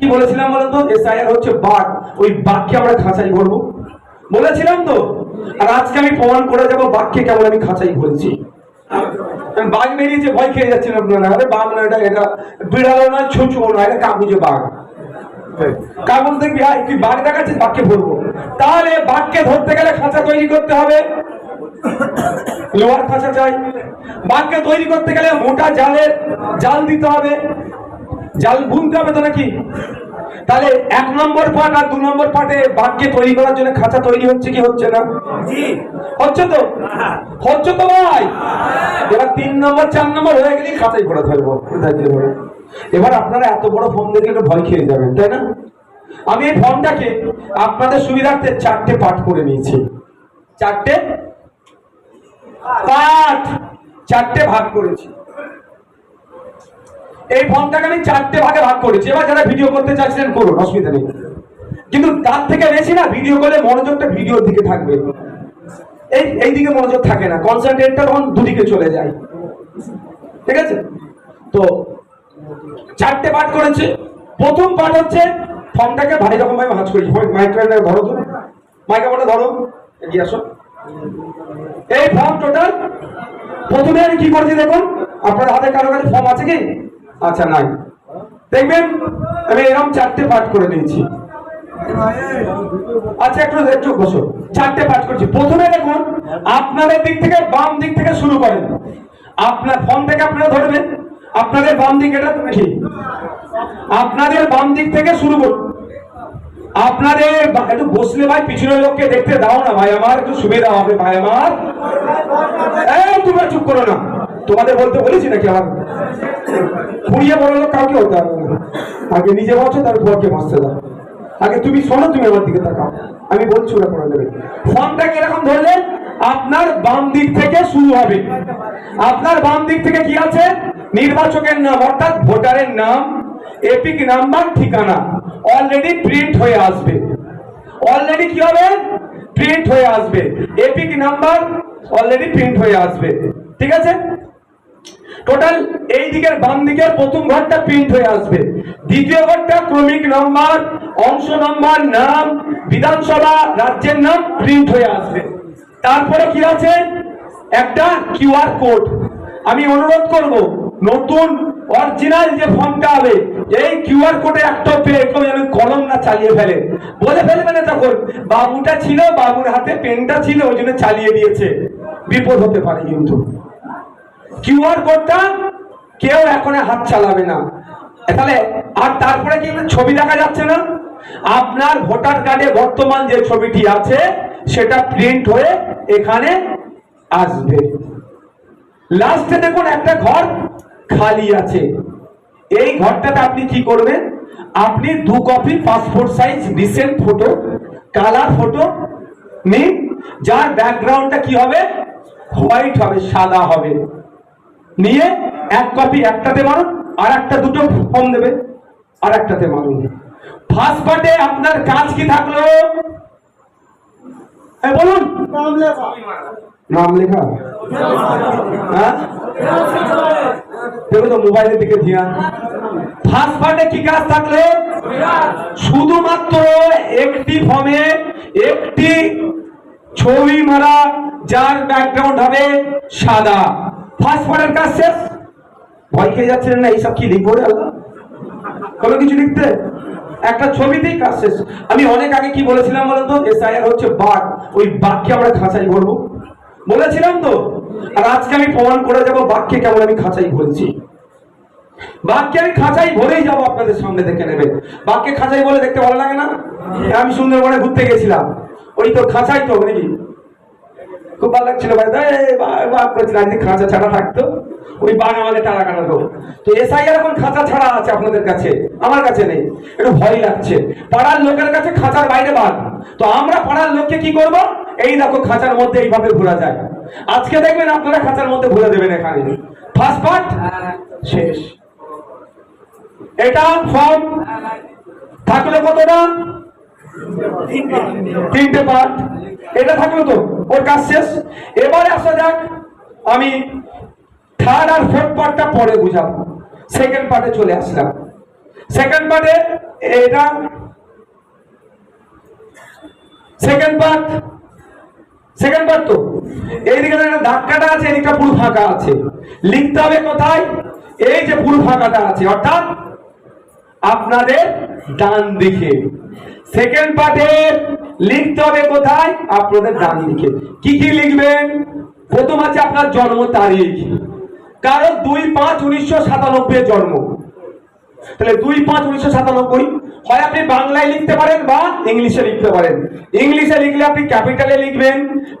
কি বলেছিলাম বলতো? এসআইআর হচ্ছে বাঘ। ওই বাঘকে আমরা খাঁচাই করব। বলেছিলাম তো? আর আজকে আমি প্রমাণ করে যাব বাঘকে কেমন আমি খাঁচাই ভরেছি বাঘ বেরিয়েছে, ভয় খেয়ে যাচ্ছেন আপনারা। আরে বাঘ না এটা এটা বিড়ালও নয়, ছুঁচুও নয়, এটা কাগজে বাঘ। কাগজ দেখবি আয়, তুই বাঘ দেখাচ্ছিস, বাঘকে ভরবো তাহলে বাঘকে ধরতে গেলে খাঁচা তৈরি করতে হবে। লোহার খাঁচা চাই। বাঘকে তৈরি করতে গেলে মোটা জালের জাল দিতে হবে। জাল বুনতে হবে তো নাকি? তাহলে এক নম্বর পার্ট আর দু নম্বর পার্টে বাঘকে তৈরি করার জন্য খাঁচা তৈরি হচ্ছে কি হচ্ছে না? হচ্ছে তো? হচ্ছে তো ভাই। এবার তিন নম্বর চার নম্বর হয়ে গেলেই খাঁচাই করে ধরবো। এবার আপনারা এত বড় ফোন দেখে একটু ভয় খেয়ে যাবেন তাই না? আমি এই ফর্মটাকে আপনাদের সুবিধার্থে চারটে পাঠ করে নিয়েছি। চারটে? পাঠ চারটে ভাগ করেছি। এই ফর্মটাকে আমি চারটে ভাগে ভাগ করেছি। এবার যারা ভিডিও করতে চাচ্ছিলেন করুন, অসুবিধা নেই। কিন্তু তার থেকে বেশি না ভিডিও করলে মনোযোগটা ভিডিওর দিকে থাকবে। এই এই দিকে মনোযোগ থাকে না কনসেন্ট্রেটটা তখন দুদিকে চলে যায়। ঠিক আছে? তো চারটে পাঠ করেছে। প্রথম পাঠ হচ্ছে, ফর্মটাকে ভারী রকম ভাবে ভাঁজ করেছি। মাইক্রোফোনটা ধরো তো। মাইক্রোফোনটা ধরো। এগিয়ে আসো। এই ফর্ম টোটাল প্রথমে আমি কি করছি দেখুন, আপনার হাতে কারও কাছে ফর্ম আছে কি? আচ্ছা নাই। দেখবেন, আমি এরকম চারটে পাঠ করে নিয়েছি আচ্ছা একটু একটু বসো। চারটে পাঠ করছি। প্রথমে দেখুন, আপনাদের দিক থেকে বাম দিক থেকে শুরু করেন। আপনার ফর্ম থেকে আপনারা ধরবেন আপনাদের বাম দিক, এটা নাকি আপনাদের বাম দিক থেকে শুরু করুন। আপনাদের একটু বসলে ভাই, পিছনের লোককে দেখতে দাও না, ভাই। আমার একটু সুবিধা হবে, ভাই, আমার। এই চুপ করো না। তোমাদের বলতে বলেছি নাকি আমার? পুড়িয়ে বড় লোক কাউকে হতে আগে নিজে বাঁচো তার ঘরকে বাঁচতে দাও। আগে তুমি শোনো, তুমি আমার দিকে তাকাও। আমি বলছি ওরা করে দেবে। ফোনটাকে এরকম ধরলেন? আপনার বাম দিক থেকে শুরু হবে। আপনার বাম দিক থেকে কি আছে? নির্বাচকের নাম, অর্থাৎ ভোটারের নাম, এপিক নাম্বার, ঠিকানা। অলরেডি প্রিন্ট হয়ে আসবে। অলরেডি কি হবে? প্রিন্ট হয়ে আসবে। এপিক নাম্বার অলরেডি প্রিন্ট হয়ে আসবে। ঠিক আছে? টোটাল এই দিকের বাম দিকের প্রথম ঘরটা প্রিন্ট হয়ে আসবে। দ্বিতীয় ঘরটা ক্রমিক নম্বর অংশ নম্বর নাম, বিধানসভা, রাজ্যের নাম প্রিন্ট হয়ে আসবে। তারপরে কি আছে? একটা কিউআর কোড আমি অনুরোধ করব, নতুন অরিজিনাল যে ফর্মটা হবে, এই কিউআর কোডে একটা পেয়ে কেউ যেন কলম না চালিয়ে ফেলে। বলে ফেলবে না তখন বাবুটা ছিল, বাবুর হাতে পেনটা ছিল, ওই জন্য চালিয়ে দিয়েছে। বিপদ হতে পারে কিন্তু। কিউআর কোডটা কেউ এখন হাত চালাবে না। তাহলে আর তারপরে কি ছবি দেখা যাচ্ছে না? আপনার ভোটার কার্ডে বর্তমান যে ছবিটি আছে, সেটা প্রিন্ট হয়ে এখানে আসবে। লাস্টে দেখুন একটা ঘর খালি আছে। এই ঘরটাতে আপনি কি করবেন? আপনি দু copy passport size recent photo colour photo নিন। যার ব্যাকগ্রাউন্ডটা কি হবে? হোয়াইট হবে, সাদা হবে। নিয়ে এক কপি একটাতে মারুন, আর একটা দুটো ফর্ম দেবে, আর একটাতে মারুন। ফার্স্ট পার্টে আপনার কাজ কি থাকল? বলুন। নাম লেখা। হ্যাঁ? তো মোবাইলের দিকে ধিয়ান। ফার্স্ট পার্টে কি কাজ থাকল? শুধুমাত্র একটি ফর্মে একটি ছবি মারা, যার ব্যাকগ্রাউন্ড হবে সাদা। ফার্স্ট পার্টের কাজ শেষ? ভয় খেয়ে যাচ্ছেন না, এইসব কি লিখব রে আল্লাহ? কোনো কিছু লিখতে? একটা ছবিতেই কাজ শেষ। আমি অনেক আগে কি বলেছিলাম বলতো এসআইআর হচ্ছে বাঘ। ওই বাঘকে আমরা খাঁচাই ভরবো বলেছিলাম তো? আর আজকে আমি প্রমাণ করে যাব বাঘকে কেমন আমি খাঁচাই ভরছি বাঘকে আমি খাঁচাই ভরেই যাব আপনাদের সামনে দেখে নেবে। বাঘকে খাঁচাই বলে দেখতে ভালো লাগে না? আমি সুন্দরবনে ঘুরতে গেছিলাম। ওই তো খাঁচাই তো নাকি? খুব ভালো লাগছিল ভাই। বাঘ করেছিল আজকে খাঁচা ছাড়া থাকতো। ওই বাঘ আমাদের টাকা কাটাতো তো। এসআইআর এখন খাঁচা ছাড়া আছে আপনাদের কাছে? আমার কাছে নেই। একটু ভয় লাগছে। পাড়ার লোকের কাছে খাঁচার বাইরে বাঘ তো আমরা পাড়ার লোককে কি করব? এই দেখো খাঁচার মধ্যে এইভাবে ঘোরা যায়। আজকে দেখবেন আপনারা খাঁচার মধ্যে ঘুরে দেবেন এখানে। ফার্স্ট পার্ট শেষ। এটা ফর্ম থাকল কতটা? তিনটে পার্ট এটা থাকল তো, ওর কাজ শেষ। এবারে আসা যাক, আমি থার্ড আর ফোর্থ পার্টটা পরে বুঝাবো। সেকেন্ড পার্টে চলে আসলাম। সেকেন্ড পার্টে এটা সেকেন্ড পার্ট সেকেন্ড পার্ট তো। এইদিকে একটা ধাক্কাটা আছে, এদিকটা পুরো ফাঁকা আছে। লিখতে হবে কোথায়? এই যে পুরো ফাঁকাটা আছে, অর্থাৎ আপনাদের ডান দিকে। সেকেন্ড পার্টে লিখতে হবে কোথায়? আপনাদের ডান দিকে কি কি লিখবেন? প্রথম আছে আপনার জন্ম তারিখ। কারণ দুই পাঁচ উনিশশো সাতানব্বই জন্ম। তাহলে দুই পাঁচ উনিশশো সাতানব্বই। হয় আপনি বাংলায় লিখতে পারেন বা ইংলিশে লিখতে পারেন। ইংলিশে লিখলে আপনি ক্যাপিটালে লিখবেন।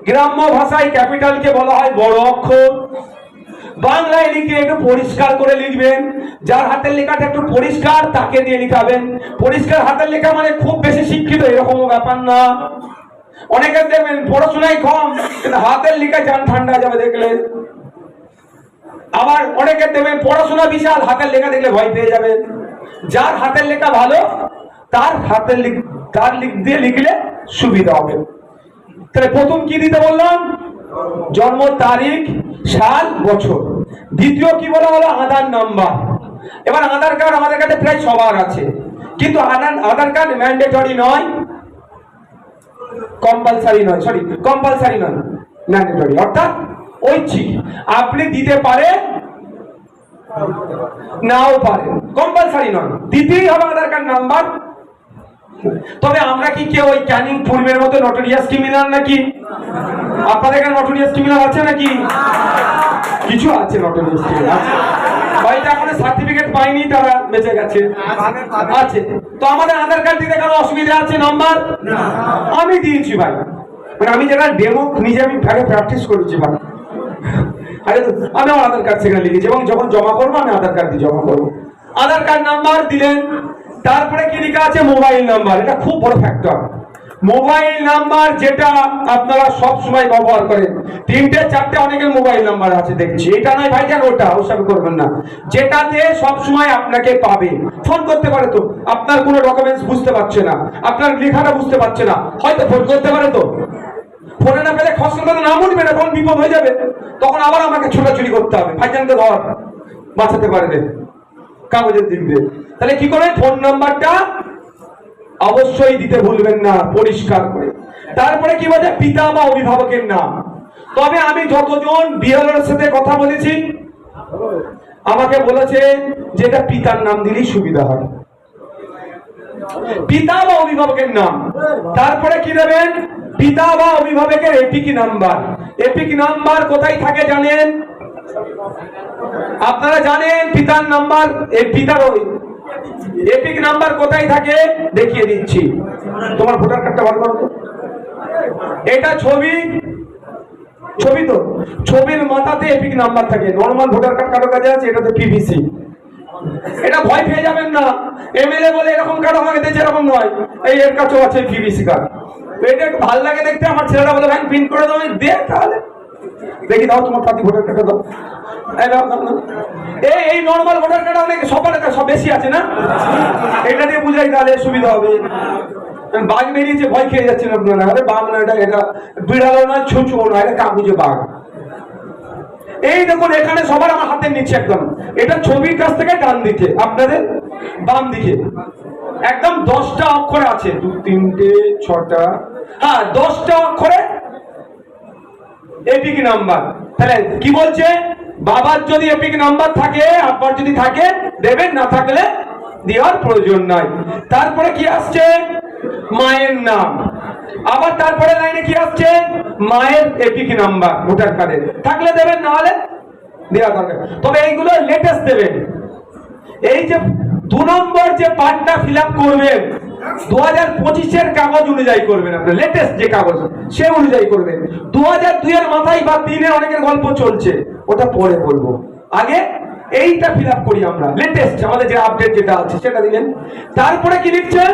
গ্রাম্য ভাষায় ক্যাপিটালকে বলা হয় বড় অক্ষর। বাংলায় লিখে একটু পরিষ্কার করে লিখবেন। যার হাতের লেখাটা একটু পরিষ্কার, তাকে দিয়ে লিখাবেন। পরিষ্কার হাতের লেখা মানে খুব বেশি শিক্ষিত এরকম ব্যাপার না। অনেকে দেখবেন, পড়াশোনায় কম, কিন্তু হাতের লেখা যান ঠান্ডা যাবে দেখলে। আবার অনেকে দেবেন পড়াশোনা বিশাল, হাতের লেখা দেখলে ভয় পেয়ে যাবেন। যার হাতের লেখা ভালো, তার হাতের তার লিখ দিয়ে লিখলে সুবিধা হবে। তাহলে প্রথম কি দিতে বললাম? জন্ম তারিখ, সাল, বছর। দ্বিতীয় কি বলা হলো আধার নাম্বার। এবার আধার কার্ড আমাদের কাছে প্রায় সবার আছে। কিন্তু আধার আধার কার্ড ম্যান্ডেটরি নয় কম্পালসারি নয় সরি কম্পালসারি নয় ম্যান্ডেটরি অর্থাৎ ঐচ্ছিক। আপনি দিতে পারেন, নাও পারেন। কম্পালসারি নয়। দিতেই হবে আধার কার্ড নাম্বার। তবে আমরা কি কেউ ওই ক্যানিং পূর্বের মতো নটোরিয়াস ক্রিমিনাল নাকি? আপনাদের এখানে নটোরিয়াস ক্রিমিনাল আছে নাকি? কিছু আছে নটোরিয়াস ক্রিমিনাল আছে হয়তো সার্টিফিকেট পাইনি তারা বেঁচে গেছে। আছে। তো আমাদের আধার কার্ড দিতে কোনো অসুবিধা আছে নাম্বার আমি দিয়েছি ভাই। মানে আমি যেটা ডেমো নিজে আমি আগে প্র্যাকটিস করেছি ভাই। আরে আমি আমার আধার কার্ড সেখানে লিখেছি এবং যখন জমা করব, আমি আধার কার্ড দিয়ে জমা করব। আধার কার্ড নাম্বার দিলেন তারপরে কি লেখা আছে? Mobile number. এটা খুব বড় ফ্যাক্টর মোবাইল নাম্বার যেটা আপনারা সব সময় ব্যবহার করেন। তিনটে, চারটে অনেকের মোবাইল নাম্বার আছে, দেখছি। এটা নয় ভাইজান ওটা? ওসব করবেন না। যেটাতে সব সময় আপনাকে পাবে। ফোন করতে পারে তো। আপনার কোনো ডকুমেন্টস বুঝতে পারছে না। আপনার লেখাটা বুঝতে পারছে না। হয়তো ফোন করতে পারে তো। ফোনে না পেলে খসড়া না উঠবে না তখন বিপদ হয়ে যাবে। তখন আবার আমাকে ছোটাছুটি করতে হবে। ভাইজানকে ধর। বাঁচাতে পারবে। কাগজের দিক দিয়ে তাহলে কি করে? ফোন নাম্বারটা অবশ্যই দিতে ভুলবেন না, পরিষ্কার করে। তারপরে কি বলছে পিতা বা অভিভাবকের নাম। তবে আমি যতজন বিএলওর সাথে কথা বলেছি, আমাকে বলেছে যে এটা পিতার নাম দিলেই সুবিধা হয়। পিতা বা অভিভাবকের নাম। তারপরে কি দেবেন? পিতা বা অভিভাবকের এপিক নাম্বার। এপিক নাম্বার কোথায় থাকে জানেন? আপনারা জানেন পিতার নাম্বার পিতার এপিক নাম্বার কোথায় থাকে দেখিয়ে দিচ্ছি। তোমার ভোটার কার্ডটা বার করো তো। এটা ছবি ছবি তো, ছবির মাথাতে এপিক নাম্বার থাকে। নর্মাল ভোটার কার্ড কারও কাছে আছে, এটা তো পিভিসি এটা ভয় পেয়ে যাবেন না। এমএলএ বলে এরকম কার্ড আমাকে দিয়েছে, এরকম নয়। এই এর কাছেও আছে পিভিসি কার্ড এটা একটু ভালো লাগে দেখতে। আমার ছেলেরা বলে, ভাই প্রিন্ট করে আমি দে তাহলে। দেখি দাও তোমার পাতি ভোটার কার্ডটা দাও। এই। এই নর্মাল ভোটার কার্ড অনেক সব বেশি আছে না? এটা দিয়ে বুঝাই তাহলে সুবিধা হবে। বাঘ বেরিয়েছে, ভয় খেয়ে যাচ্ছেন আপনারা। আরে বাঘ না এটা এটা বিড়ালো না না এটা বাঘ। এই দেখুন, এখানে সবার আমার হাতের নিচে একদম। এটা ছবির কাছ থেকে ডান দিকে, আপনাদের বাম দিকে। একদম দশটা অক্ষরে আছে। দু, তিনটে, ছটা হ্যাঁ দশটা অক্ষরে এপিক নাম্বার। তাহলে কি বলছে? বাবার যদি এপিক নাম্বার থাকে, আব্বার যদি থাকে, দেবেন, না থাকলে দেওয়ার প্রয়োজন নাই। তারপরে কি আসছে? মায়ের নাম। আবার তারপরে লাইনে কি আসছে? মায়ের এপিক নাম্বার, ভোটার কার্ডে। থাকলে দেবেন, না হলে দেওয়া দরকার। তবে এইগুলো লেটেস্ট দেবেন। এই যে দু নম্বর যে পার্টটা ফিল করবেন দু হাজার পঁচিশের কাগজ অনুযায়ী করবেন আপনার লেটেস্ট যে কাগজ, সে অনুযায়ী করবেন। দু হাজার দুইয়ের মাথায় বা তিনের অনেকের গল্প চলছে, ওটা পরে বলব। আগে এইটা ফিল আপ করি আমরা লেটেস্ট আমাদের যে আপডেট যেটা আছে, সেটা দিলেন। তারপরে কি লিখছেন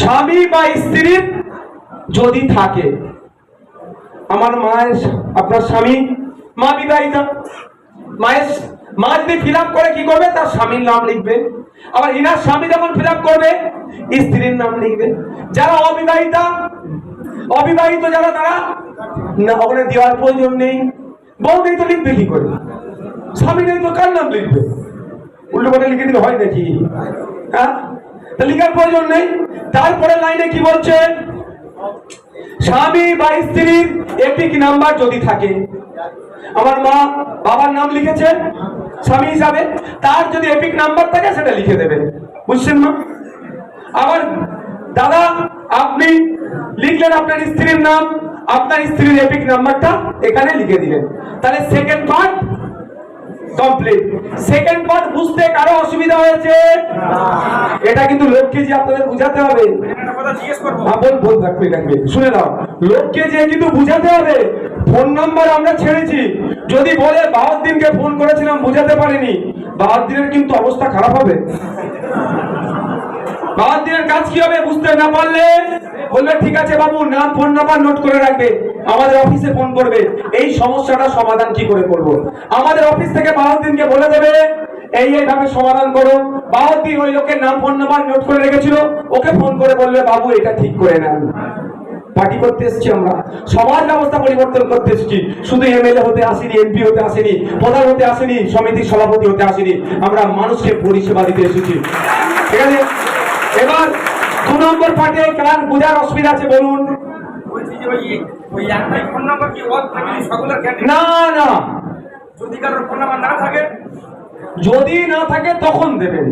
স্বামী বা স্ত্রীর যদি থাকে, আমার মায়ের আপনার স্বামী, মা বিবাহিতা, মায়ের মা যদি ফিল করে কি করবে? তার স্বামীর নাম লিখবে। আবার ইনার স্বামী যখন ফিল করবে স্ত্রীর নাম লিখবে। যারা অবিবাহিতা, অবিবাহিত যারা, তারা না, ওখানে দেওয়ার প্রয়োজন নেই। নেই তো লিখবে কি করে? স্বামী নেই তো কার নাম লিখবে? উল্টো পাল্টা লিখে দিলে হয় নাকি? হ্যাঁ? লিখার প্রয়োজন নেই। তারপরে লাইনে কি বলছে? স্বামী বা স্ত্রীর এপিক নাম্বার যদি থাকে। আমার মা বাবার নাম লিখেছে স্বামী হিসাবে। তার যদি এপিক নাম্বার থাকে, সেটা লিখে দেবে বুঝছেন মা? আবার দাদা আপনি লিখলেন আপনার স্ত্রীর নাম আপনার স্ত্রীর এপিক নাম্বারটা এখানে লিখে দিলেন। তাহলে second part complete second part বুঝতে কারও অসুবিধা হয়েছে? এটা কিন্তু লোককে যে আপনাদের বুঝাতে হবে। হ্যাঁ বল বল শুনে নাও। লোককে যে কিন্তু বুঝাতে হবে ফোন নাম্বার আমরা ছেড়েছি। যদি বলে বাহাদ্দিনকে ফোন করেছিলাম বুঝাতে পারিনি বাহাদ্দিনের কিন্তু অবস্থা খারাপ হবে। বাহাদ্দিনের কাজ কি হবে বুঝতে না পারলে? বলবে ঠিক আছে বাবু নাম ফোন নাম্বার নোট করে রাখবে। আমাদের অফিসে ফোন করবে। এই সমস্যাটা সমাধান কি করে করব? আমাদের অফিস থেকে বাহাদ্দিনকে বলে দেবে, এই, এইভাবে সমাধান করো। বাহাদ্দিন ওই লোকের নাম, ফোন নাম্বার নোট করে রেখেছিল। ওকে ফোন করে বলবে, বাবু, এটা ঠিক করে নেন। পার্টি করতে এসেছি আমরা। সমাজ ব্যবস্থা পরিবর্তন করতে এসেছি। শুধু এমএলএ হতে আসেনি, এমপি হতে আসেনি, প্রধান হতে আসেনি, সমিতির সভাপতি হতে আসেনি। আমরা মানুষকে পরিষেবা দিতে এসেছি। ঠিক আছে? এবার দু নম্বর পার্টে কার বোঝার অসুবিধা আছে বলুন। বলছি যে ওই ওই একটাই ফোন নাম্বার কি ওর ফ্যামিলি সকলের না না। যদি কারোর ফোন নাম্বার না থাকে? যদি না থাকে তখন দেবেন।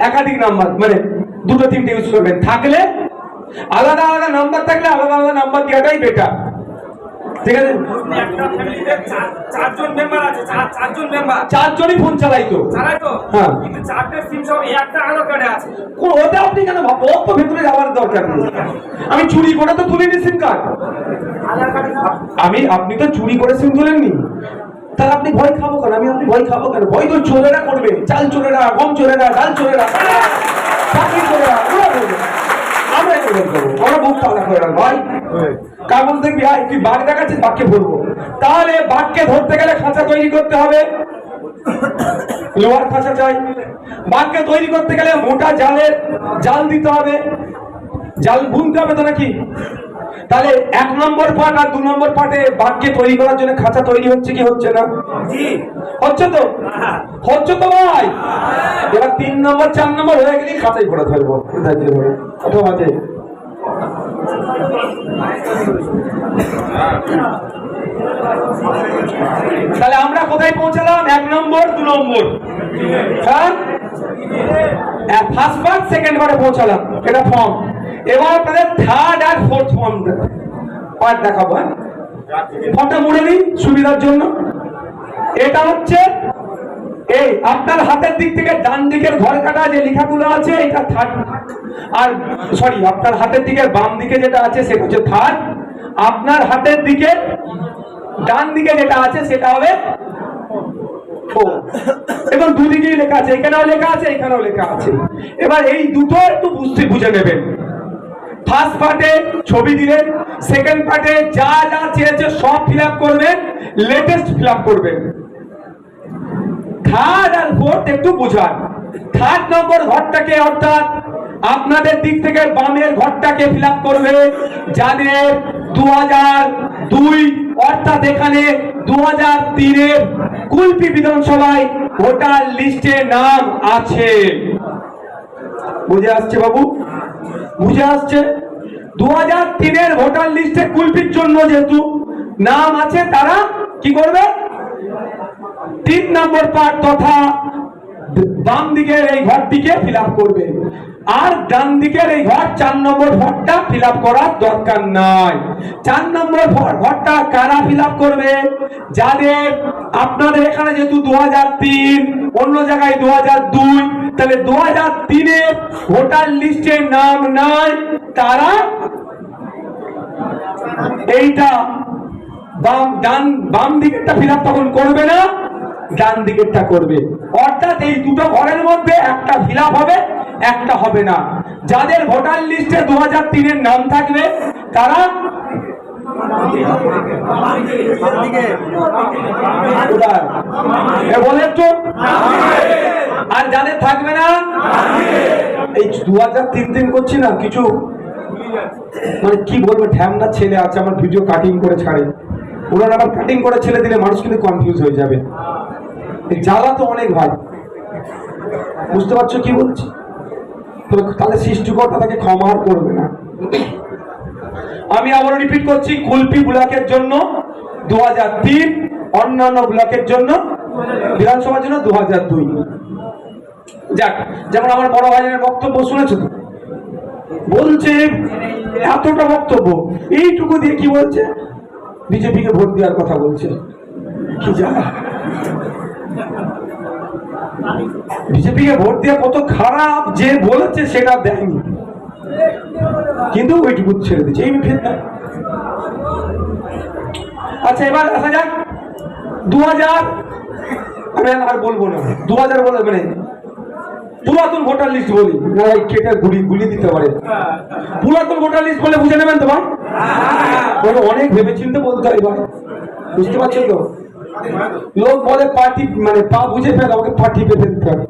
একাধিক নাম্বার মানে দুটো তিনটে ইউজ করবেন। থাকলে আলাদা আলাদা নাম্বার থাকলে আলাদা আলাদা নাম্বার দেওয়াটাই বেটার ঠিক আছে? একটা ফ্যামিলিতে চারজন মেম্বার আছে চার চারজন মেম্বার চারজনই ফোন চালাইতো চালাই তো? হ্যাঁ। কিন্তু চারটে সিম সব একটা আধার কার্ডে আছে। কোন- ওটা আপনি কেন ভাবো ওর তো ভেতরে যাওয়ার দরকার নেই। আমি চুরি করে তো তুলিনি সিম কার্ড আমি আপনি তো চুরি করে সিম তুলেননি। তাহলে আপনি ভয় খাব কেন? আমি আপনি ভয় খাব কেন? ভয় তো চোরেরা করবে। চাল চোরেরা গম চোরেরা ডাল চোরেরা চাকরি চোরেরা করবে। আমরা করব ওরা বুক তালা করে ভাই। কাগজ দেখবি ভাই তুই বাঘ দেখাচ্ছিস? বাঘকে ধরবো। তাহলে বাঘকে ধরতে গেলে খাঁচা তৈরি করতে হবে। লোহার খাঁচা চাই। বাঘকে তৈরি করতে গেলে মোটা জালের জাল দিতে হবে। জাল বুনতে হবে তো নাকি? তাহলে এক নম্বর পার্ট আর দু নম্বর পার্টে বাঘকে তৈরি করার জন্য খাঁচা তৈরি হচ্ছে কি হচ্ছে না? হচ্ছে তো? হচ্ছে তো ভাই। এবার তিন নম্বর চার নম্বর হয়ে গেলেই খাঁচাই করে ফেলব কোথায় কত বাজে তাহলে আমরা কোথায় পৌঁছালাম? এক নম্বর, দু নম্বর। হ্যাঁ? ফার্স্ট পার্ট সেকেন্ড পার্টে পৌঁছালাম। এটা ফর্ম এবার আপনাদের থার্ড আর ফোর্থ ফর্ম পার্ট দেখাবো হ্যাঁ? ফর্মটা মুড়ে নিই সুবিধার জন্য। এটা হচ্ছে এই, আপনার হাতের দিক থেকে ডান দিকের ঘর কাটা যে লেখাগুলো আছে, এটা থার্ড। আর সরি আপনার হাতের দিকে বাম দিকে যেটা আছে, সেটা হচ্ছে থার্ড। আপনার হাতের দিকে ডান দিকে যেটা আছে, সেটা হবে four। এবং দুদিকেই লেখা আছে, এখানেও লেখা আছে, এখানেও লেখা আছে। এবার এই দুটো একটু বুঝতে, বুঝে নেবেন। ফার্স্ট পার্টে ছবি দিলেন সেকেন্ড পার্টে যা যা চেয়েছে সব ফিল করবেন লেটেস্ট ফিল করবেন। থার্ড আর ফোর্থ একটু বোঝান। থার্ড নম্বর ঘরটাকে অর্থাৎ আপনাদের দিক থেকে বামের ঘরটাকে ফিল করবে, যাদের দু দুই, অর্থাৎ এখানে দু হাজার তিনের কুলপি বিধানসভায় ভোটার লিস্টে নাম আছে। বুঝে আসছে বাবু? বুঝে আসছে? দু হাজার তিনের ভোটার লিস্টে কুলপির জন্য যেহেতু নাম আছে, তারা কি করবে? তিন নম্বর পার্ট তথা বাম দিকের এই ঘরটিকে ফিল করবে। আর ডান দিকের এই ঘর চার নম্বর ঘরটা ফিল করার দরকার নাই। চার নম্বর ঘর- ঘরটা কারা ফিল করবে? যাদের আপনাদের এখানে যেহেতু দু অন্য জায়গায় দু তাহলে দু হাজার তিনের ভোটার লিস্টে নাম নাই, তারা এইটা বাম, ডান, বাম দিকেরটা ফিল তখন করবে না। ডান দিকেরটা করবে। অর্থাৎ এই দুটো ঘরের মধ্যে একটা ফিল হবে, একটা হবে না। যাদের ভোটার লিস্টে দু হাজার তিনের নাম থাকবে, তারা আর যাদের থাকবে না, এই দু হাজার তিন দিন করছি না, কিছু মানে কি বলব, ঢ্যামনা ছেলে আছে, আমার ভিডিও কাটিং করে ছাড়ে। ওনারা আবার কাটিং করে ছেলে দিলে মানুষ কিন্তু কনফিউজ হয়ে যাবে। জ্বালা তো অনেক ভাই বুঝতে পারছ কি বলছি? তো তাহলে সৃষ্টিকর্তা তাকে ক্ষমা করবে না। আমি আবারও রিপিট করছি, কুলপি ব্লকের জন্য দু অন্যান্য ব্লকের জন্য বিধানসভার জন্য দু হাজার দুই। যাক, যেমন আমার বড় ভাইয়ের বক্তব্য শুনেছো তো? বলছে, এতটা বক্তব্য, এইটুকু দিয়ে কি বলছে? বিজেপিকে ভোট দেওয়ার কথা বলছে। কি জানা? বিজেপিকে ভোট দেওয়া কত খারাপ যে বলেছে সেটা দেয়নি। কিন্তু ওইটুকু ছেড়ে দিচ্ছে এই ফের আচ্ছা এবার আসা যাক। দু হাজার আমি আর বলব না। দু হাজার বলে মানে পুরাতন ভোটার লিস্ট বলি। না কেটে গুলি গুলি দিতে পারে। পুরাতন ভোটার লিস্ট বলে বুঝে নেবেন তো ভাই? মানে অনেক ভেবে চিন্তে বলতে হয় ভাই। বুঝতে পারছেন তো? লোক বলে পার্টি মানে পা বুঝে ফেলে আমাকে পার্টি পেতে দিতে হবে